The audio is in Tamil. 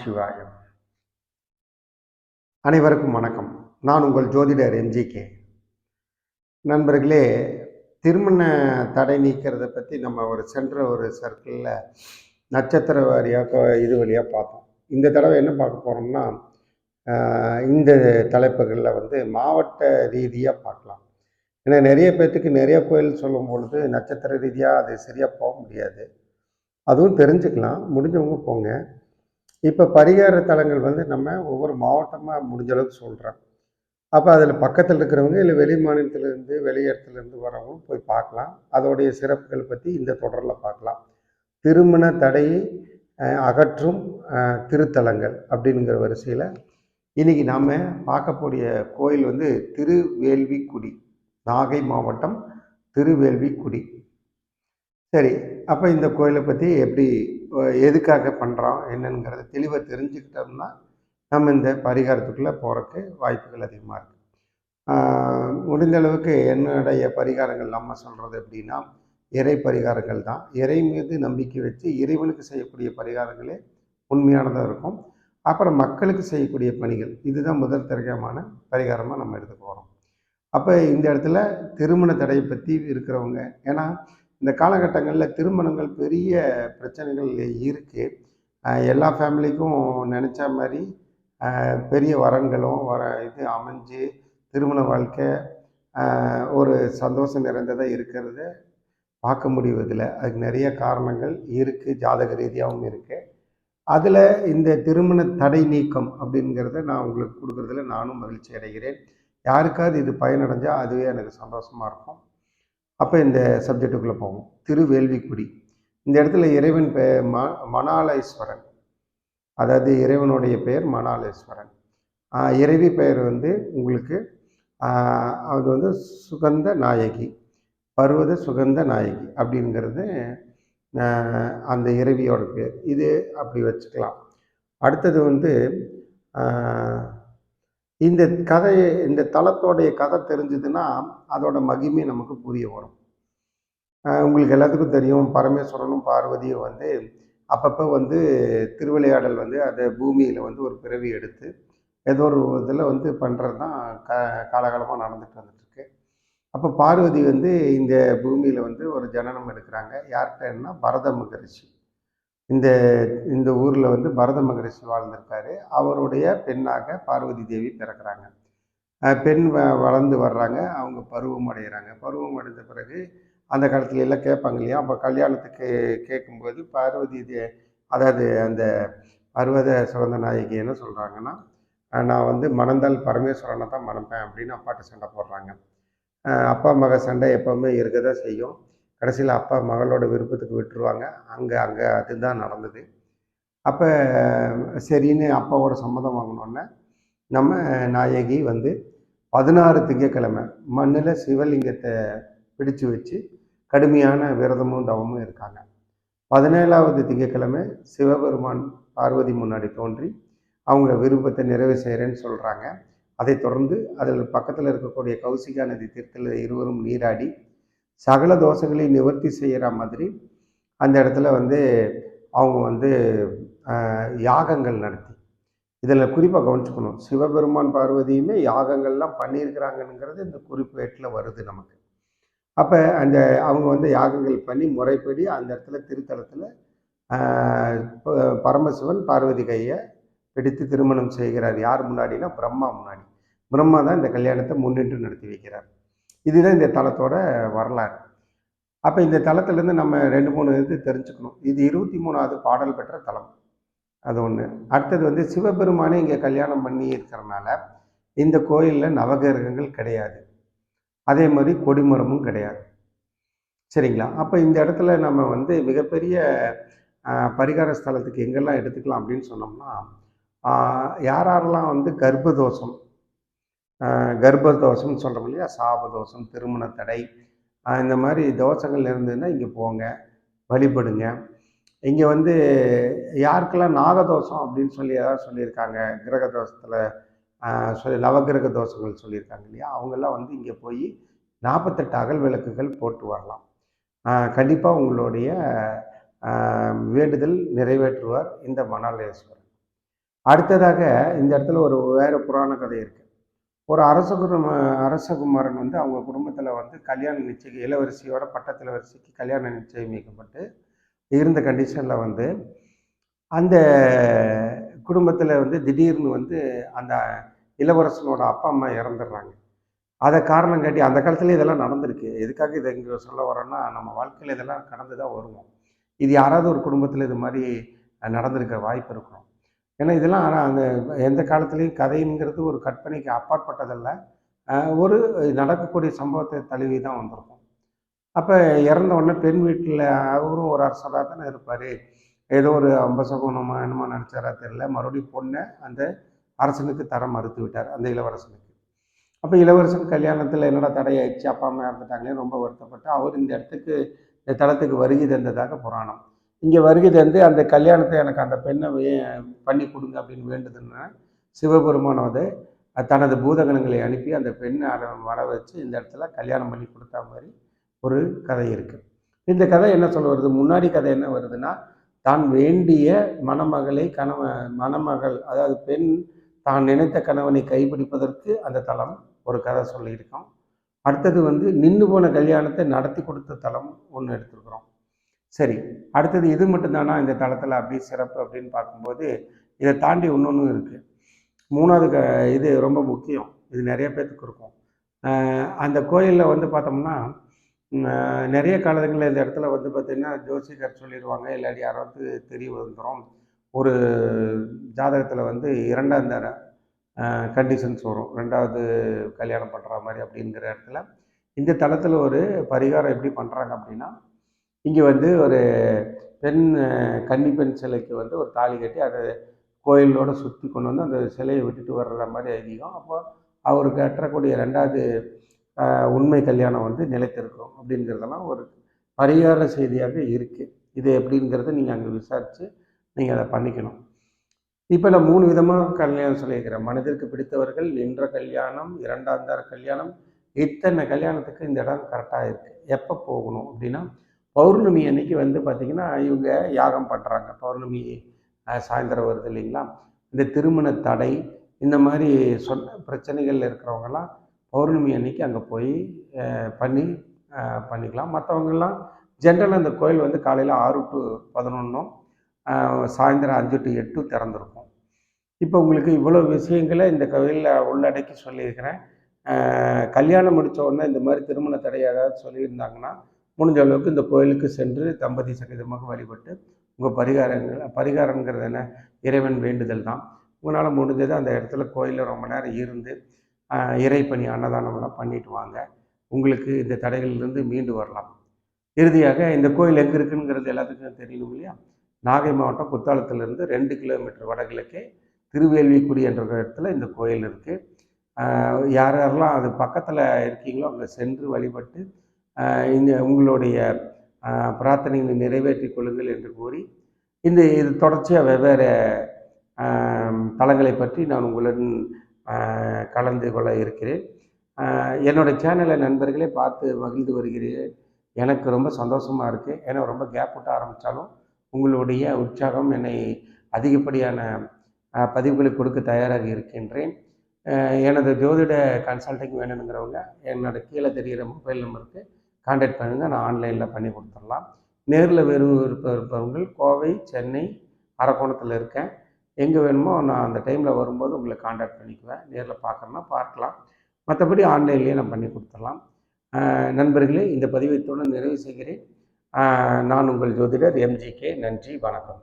சிவாயம் அனைவருக்கும் வணக்கம். நான் உங்கள் ஜோதிடர் எம்ஜிகே நண்பர்களே திருமண தடை நீக்கிறத பற்றி நம்ம ஒரு சென்ற ஒரு சர்க்கிளில் நட்சத்திர வாரியாக இது வழியாக பார்த்தோம். இந்த தடவை என்ன பார்க்க போகிறோம்னா இந்த தலைப்புகளில் வந்து மாவட்ட ரீதியாக பார்க்கலாம். ஏன்னா நிறைய பேர்த்துக்கு நிறைய கோயில் சொல்லும் பொழுது நட்சத்திர ரீதியாக அது சரியாக போக முடியாது. அதுவும் தெரிஞ்சுக்கலாம். முடிஞ்சவங்க போங்க. இப்போ பரிகார தலங்கள் வந்து நம்ம ஒவ்வொரு மாவட்டமாக முடிஞ்ச அளவுக்கு சொல்கிறோம் அப்போ அதில் பக்கத்தில் இருக்கிறவங்க இல்லை வெளி மாநிலத்திலேருந்து வெளி இடத்துலேருந்து வரவங்க போய் பார்க்கலாம். அதோடைய சிறப்புகள் பற்றி இந்த தொடரில் பார்க்கலாம். திருமண தடையை அகற்றும் திருத்தலங்கள் அப்படிங்கிற வரிசையில் இன்னைக்கு நாம் பார்க்கக்கூடிய கோயில் வந்து திருவேள்விக்குடி நாகை மாவட்டம் திருவேள்விக்குடி. சரி அப்போ இந்த கோயிலை பற்றி எப்படி எதுக்காக பண்ணுறோம் என்னங்கிறத தெளிவாக தெரிஞ்சுக்கிட்டோம்னா நம்ம இந்த பரிகாரத்துக்குள்ளே போகிறக்கு வாய்ப்புகள் அதிகமாக இருக்குது முடிந்த அளவுக்கு என்னுடைய பரிகாரங்கள் நம்ம சொல்கிறது எப்படின்னா இறை பரிகாரங்கள் தான். இறை மீது நம்பிக்கை வச்சு இறைவனுக்கு செய்யக்கூடிய பரிகாரங்களே உண்மையானதாக இருக்கும். அப்புறம் மக்களுக்கு செய்யக்கூடிய பணிகள் இதுதான் முதல் தரகமான பரிகாரமாக நம்ம எடுத்துக்க போகிறோம் அப்போ இந்த இடத்துல திருமண தடையை பற்றி இருக்கிறவங்க ஏன்னா இந்த காலகட்டங்களில் திருமணங்கள் பெரிய பிரச்சனைகள் இருக்குது எல்லா ஃபேமிலிக்கும் நினச்ச மாதிரி பெரிய வரன்களும் வர இது அமைஞ்சு திருமண வாழ்க்கை ஒரு சந்தோஷம் நிறைந்ததாக இருக்கிறத பார்க்க முடிவதில்லை. அதுக்கு நிறைய காரணங்கள் இருக்குது ஜாதக ரீதியாகவும் இருக்குது அதில் இந்த திருமண தடை நீக்கம் அப்படிங்கிறத நான் உங்களுக்கு கொடுக்குறதுல நானும் மகிழ்ச்சி அடைகிறேன். யாருக்காவது இது பயனடைஞ்சால் அதுவே எனக்கு சந்தோஷமாக இருக்கும். அப்போ இந்த சப்ஜெக்டுக்குள்ளே போவோம். திருவேள்விக்குடி. இந்த இடத்துல இறைவன் பெயர் ம மணாலேஸ்வரன். அதாவது இறைவனுடைய பெயர் மணாலேஸ்வரன். இறைவி பெயர் வந்து உங்களுக்கு அது வந்து சுகந்த நாயகி பர்வத சுகந்த நாயகி அப்படிங்கிறது அந்த இறைவியோட பேர் இது அப்படி வச்சுக்கலாம். அடுத்தது வந்து இந்த கதை இந்த தளத்தோடைய கதை தெரிஞ்சதுன்னா அதோட மகிமை நமக்கு புரிய வரும். உங்களுக்கு எல்லாத்துக்கும் தெரியும் பரமேஸ்வரனும் பார்வதியும் வந்து அப்பப்போ வந்து திருவிளையாடல் வந்து அதை பூமியில் வந்து ஒரு பிறவி எடுத்து ஏதோ ஒரு இதில் வந்து பண்ணுறது தான் க காலகாலமாக நடந்துட்டு வந்துட்டுருக்கு. அப்போ பார்வதி வந்து இந்த பூமியில் வந்து ஒரு ஜனனம் எடுக்கிறாங்க. யார்கிட்டன்னா பரத மகரிஷி. இந்த இந்த ஊரில் வந்து பரத மகரிஷி வாழ்ந்திருக்காரு. அவருடைய பெண்ணாக பார்வதி தேவி பிறக்கிறாங்க. பெண் வ வளர்ந்து வர்றாங்க. அவங்க பருவம் அடைகிறாங்க பருவம் அடைந்த பிறகு அந்த காலத்துல எல்லாம் கேட்பாங்க இல்லையா? அப்போ கல்யாணத்துக்கு கேட்கும்போது பார்வதி தே அதாவது அந்த பர்வத சுகந்த நாயகி என்ன சொல்கிறாங்கன்னா நான் வந்து மணந்தால் பரமேஸ்வரனை தான் மணப்பேன் அப்படின்னு அப்பாட்ட சண்டை போடுறாங்க. அப்பா மக சண்டை எப்போவுமே இருக்க தான் செய்யும். கடைசியில் அப்பா மகளோட விருப்பத்துக்கு விட்டுருவாங்க. அங்கே அங்கே அதுதான் நடந்தது. அப்போ சரின்னு அப்பாவோட சம்மதம் வாங்கினோன்னே நம்ம நாயகி வந்து பதினாறு திங்கக்கிழமை மண்ணில் சிவலிங்கத்தை பிடிச்சு வச்சு கடுமையான விரதமும் தவமும் இருக்காங்க. பதினேழாவது திங்கக்கிழமை சிவபெருமான் பார்வதி முன்னாடி தோன்றி அவங்க விருப்பத்தை நிறைவு செய்கிறேன்னு சொல்கிறாங்க அதைத் தொடர்ந்து அதில் பக்கத்தில் இருக்கக்கூடிய கௌசிகா நதி தீர்த்தில் இருவரும் நீராடி சகல தோஷங்களை நிவர்த்தி செய்கிற மாதிரி அந்த இடத்துல வந்து அவங்க வந்து யாகங்கள் நடத்தி. இதில் குறிப்பாக கவனிச்சுக்கணும். சிவபெருமான் பார்வதியுமே யாகங்கள்லாம் பண்ணியிருக்கிறாங்கங்கிறது இந்த குறிப்பேட்டில் வருது நமக்கு. அப்போ அந்த அவங்க வந்து யாகங்கள் பண்ணி முறைப்படி அந்த இடத்துல திருத்தலத்தில் பரமசிவன் பார்வதி கையை பிடித்து திருமணம் செய்கிறார். யார் முன்னாடினா பிரம்மா முன்னாடி. பிரம்மா தான் இந்த கல்யாணத்தை முன்னின்று நடத்தி வைக்கிறார். இதுதான் இந்த தலத்தோட வரலாறு. அப்போ இந்த தளத்துலேருந்து நம்ம ரெண்டு மூணு இது தெரிஞ்சுக்கணும். இது இருபத்தி மூணாவது பாடல் பெற்ற தலம் அது ஒன்று அடுத்தது வந்து சிவபெருமானே இங்கே கல்யாணம் பண்ணி இருக்கிறனால இந்த கோயிலில் நவகிரகங்கள் கிடையாது. அதே மாதிரி கொடிமரமும் கிடையாது. சரிங்களா? அப்போ இந்த இடத்துல நம்ம வந்து மிகப்பெரிய பரிகார ஸ்தலத்துக்கு எங்கெல்லாம் எடுத்துக்கலாம் அப்படின்னு சொன்னோம்னா யார் யாரெல்லாம் வந்து கர்ப்பதோஷம் கர்ப்பதோஷம்னு சொல்கிறோம் இல்லையா? சாபதோஷம் திருமண தடை இந்த மாதிரி தோஷங்கள் இருந்ததுன்னா இங்கே போங்க வழிபடுங்க. இங்கே வந்து யாருக்கெல்லாம் நாகதோஷம் அப்படின்னு சொல்லி ஏதாவது சொல்லியிருக்காங்க கிரக தோஷத்தில் சொல்லி நவகிரக தோஷங்கள் சொல்லியிருக்காங்க இல்லையா? அவங்கெல்லாம் வந்து இங்கே போய் நாற்பத்தெட்டு அகல் விளக்குகள் போட்டு வரலாம். கண்டிப்பாக உங்களுடைய வேண்டுதல் நிறைவேற்றுவார் இந்த மணாலேஸ்வரர் அடுத்ததாக இந்த இடத்துல ஒரு வேறு புராண கதை இருக்குது ஒரு அரசகுரம் அரசகுமாரன் வந்து அவங்க குடும்பத்தில் வந்து கல்யாண நிச்சயம் இளவரசியோட பட்டத்தில் வரிசைக்கு கல்யாண நிச்சயம் வைக்கப்பட்டு இருந்த கண்டிஷனில் வந்து அந்த குடும்பத்தில் வந்து திடீர்னு வந்து அந்த இளவரசனோட அப்பா அம்மா இறந்துடுறாங்க. அதை காரணம் காட்டி அந்த காலத்துல இதெல்லாம் நடந்திருக்கு. எதுக்காக இதை இங்கே சொல்ல வரோன்னா நம்ம வாழ்க்கையில் இதெல்லாம் கடந்து தான் வருவோம். இது யாராவது ஒரு குடும்பத்தில் இது மாதிரி நடந்திருக்க வாய்ப்பு இருக்கும் ஏன்னா இதெல்லாம் ஆனால் அந்த எந்த காலத்துலேயும் கதைங்கிறது ஒரு கற்பனைக்கு அப்பாற்பட்டதல்ல. ஒரு நடக்கக்கூடிய சம்பவத்தை தழுவி தான் வந்திருக்கும். அப்போ இறந்த உடனே பெண் வீட்டில் அவரும் ஒரு அரசராக தானே இருப்பார். ஏதோ ஒரு அம்பசகுணமா என்னமோ நினச்சாரா தெரியல. மறுபடியும் பொண்ணை அந்த அரசனுக்கு தர மறுத்து விட்டார் அந்த இளவரசனுக்கு. அப்போ இளவரசன் கல்யாணத்தில் என்னடா தடையாயிடுச்சு? அப்பா அம்மா இறந்துட்டாங்களே ரொம்ப வருத்தப்பட்டு அவர் இந்த இடத்துக்கு இந்த தளத்துக்கு வருகை தந்ததாக புராணம். இங்கே வருகை தந்து அந்த கல்யாணத்தை எனக்கு அந்த பெண்ணை வே- பண்ணி கொடுங்க அப்படின்னு வேண்டுதுன்னா சிவபெருமான் வந்து தனது பூதகணங்களை அனுப்பி அந்த பெண்ணை அட வர வச்சு இந்த இடத்துல கல்யாணம் பண்ணி கொடுத்த மாதிரி ஒரு கதை இருக்குது இந்த கதை என்ன சொல்ல வருது? முன்னாடி கதை என்ன வருதுன்னா தான் வேண்டிய மணமகளை கணவ மணமகள் அதாவது பெண் தான் நினைத்த கணவனை கைப்பிடிப்பதற்கு அந்த தலம் ஒரு கதை சொல்லியிருக்கோம். அடுத்தது வந்து நின்று போன கல்யாணத்தை நடத்தி கொடுத்த தலம் ஒன்று எடுத்திருக்கிறோம். சரி அடுத்தது இது மட்டும்தானா இந்த தளத்தில் அப்படி சிறப்பு அப்படின்னு பார்க்கும்போது இதை தாண்டி இன்னொன்று இருக்குது மூணாவது க இது ரொம்ப முக்கியம். இது நிறைய பேர்த்துக்கு இருக்கும். அந்த கோயிலில் வந்து பார்த்தோம்னா நிறைய காலங்களில் இந்த இடத்துல வந்து பார்த்திங்கன்னா ஜோசிகர் சொல்லிடுவாங்க இல்லாட்டி யாராவது தெரிய வந்துடும் ஒரு ஜாதகத்தில் வந்து இரண்டாம் தர கண்டிஷன்ஸ் வரும். ரெண்டாவது கல்யாணம் பண்ணுற மாதிரி அப்படிங்கிற இடத்துல இந்த தளத்தில் ஒரு பரிகாரம் எப்படி பண்ணுறாங்க அப்படின்னா இங்கே வந்து ஒரு பெண் கன்னிப்பெண் கன்னி பெண் சிலைக்கு வந்து ஒரு தாலி கட்டி அதை கோயிலோடு சுற்றி கொண்டு வந்து அந்த சிலையை விட்டுட்டு வர்ற மாதிரி ஐதீகம். அப்போ அவர் கட்டக்கூடிய ரெண்டாவது உண்மை கல்யாணம் வந்து நிலைத்திருக்கும் அப்படிங்கிறதெல்லாம் ஒரு பரிகார செய்தியாக இருக்குது இது எப்படிங்கிறத நீங்கள் அங்கே விசாரித்து நீங்கள் அதை பண்ணிக்கணும். இப்போ நான் மூணு விதமாக கல்யாணம் சொல்லியிருக்கிறேன். மனதிற்கு பிடித்தவர்கள் நின்ற கல்யாணம் இரண்டாந்தார கல்யாணம் இத்தனை கல்யாணத்துக்கு இந்த இடம் கரெக்டாக இருக்குது எப்போ போகணும் அப்படின்னா பௌர்ணமி அன்னைக்கு வந்து பார்த்திங்கன்னா இவங்க யாகம் பண்ணுறாங்க பௌர்ணமி சாயந்தரம் வருது இல்லைங்களா? இந்த திருமண தடை இந்த மாதிரி சொன்ன பிரச்சனைகள் இருக்கிறவங்கலாம் பௌர்ணமி அன்னைக்கு அங்கே போய் பண்ணி பண்ணிக்கலாம். மற்றவங்கெல்லாம் ஜென்ரலாக அந்த கோயில் வந்து காலையில் ஆறு டு பதினொன்றும் சாயந்தரம் அஞ்சு டு எட்டு திறந்துருக்கும். இப்போ உங்களுக்கு இவ்வளோ விஷயங்களை இந்த கோயிலில் உள்ளடக்கி சொல்லியிருக்கிறேன். கல்யாணம் முடித்த உடனே இந்த மாதிரி திருமண தடை ஏதாவது சொல்லியிருந்தாங்கன்னா முடிஞ்ச அளவுக்கு இந்த கோயிலுக்கு சென்று தம்பதி சகிதமாக வழிபட்டு உங்கள் பரிகாரங்கள் பரிகாரங்கிறது என்ன? இறைவன் வேண்டுதல் தான். உங்களால் முடிஞ்சது அந்த இடத்துல கோயிலில் ரொம்ப நேரம் இருந்து இறைப்பணி அன்னதானம்லாம் பண்ணிட்டு வாங்க. உங்களுக்கு இந்த தடைகளிலிருந்து மீண்டு வரலாம். இறுதியாக இந்த கோயில் எங்கே இருக்குங்கிறது எல்லாத்துக்கும் தெரியணும் இல்லையா? நாகை மாவட்டம் குத்தாலத்திலிருந்து ரெண்டு கிலோமீட்டர் வடகிழக்கே திருவேல்விக்குடி என்ற இடத்துல இந்த கோயில் இருக்குது யார் யாரெல்லாம் அது பக்கத்தில் இருக்கீங்களோ அங்கே சென்று வழிபட்டு இந்த உங்களுடைய பிரார்த்தனைகளை நிறைவேற்றிக் கொள்ளுங்கள் என்று கூறி இந்த இது தொடர்ச்சியாக வெவ்வேறு தளங்களை பற்றி நான் உங்களுடன் கலந்து கொள்ள இருக்கிறேன். என்னோடய என்னோட சேனலை நண்பர்களே பார்த்து மகிழ்ந்து வருகிறேன் எனக்கு ரொம்ப சந்தோஷமாக இருக்குது ஏன்னா ரொம்ப கேப் விட்ட ஆரம்பித்தாலும் உங்களுடைய உற்சாகம் என்னை அதிகப்படியான பதிவுகளை கொடுக்க தயாராக இருக்கின்றேன். எனது ஜோதிட கன்சல்டிங் வேணுங்கிறவங்க என்னோட கீழே தெரிகிற மொபைல் நம்பருக்கு காண்டாக்ட் பண்ணுங்கள் நான் ஆன்லைனில் பண்ணி கொடுத்துடலாம். நேரில் வெறும் விருப்ப இருப்பவர்கள் கோவை சென்னை அரக்கோணத்தில் இருக்கேன். எங்கே வேணுமோ நான் அந்த டைமில் வரும்போது உங்களை காண்டாக்ட் பண்ணிக்குவேன். நேரில் பார்க்குறேன்னா பார்க்கலாம். மற்றபடி ஆன்லைன்லேயே நான் பண்ணி கொடுத்துடலாம். நண்பர்களே இந்த பதிவை நிறைவு செய்கிறேன். நான் உங்கள் ஜோதிடர் எம்ஜிகே நன்றி வணக்கம்.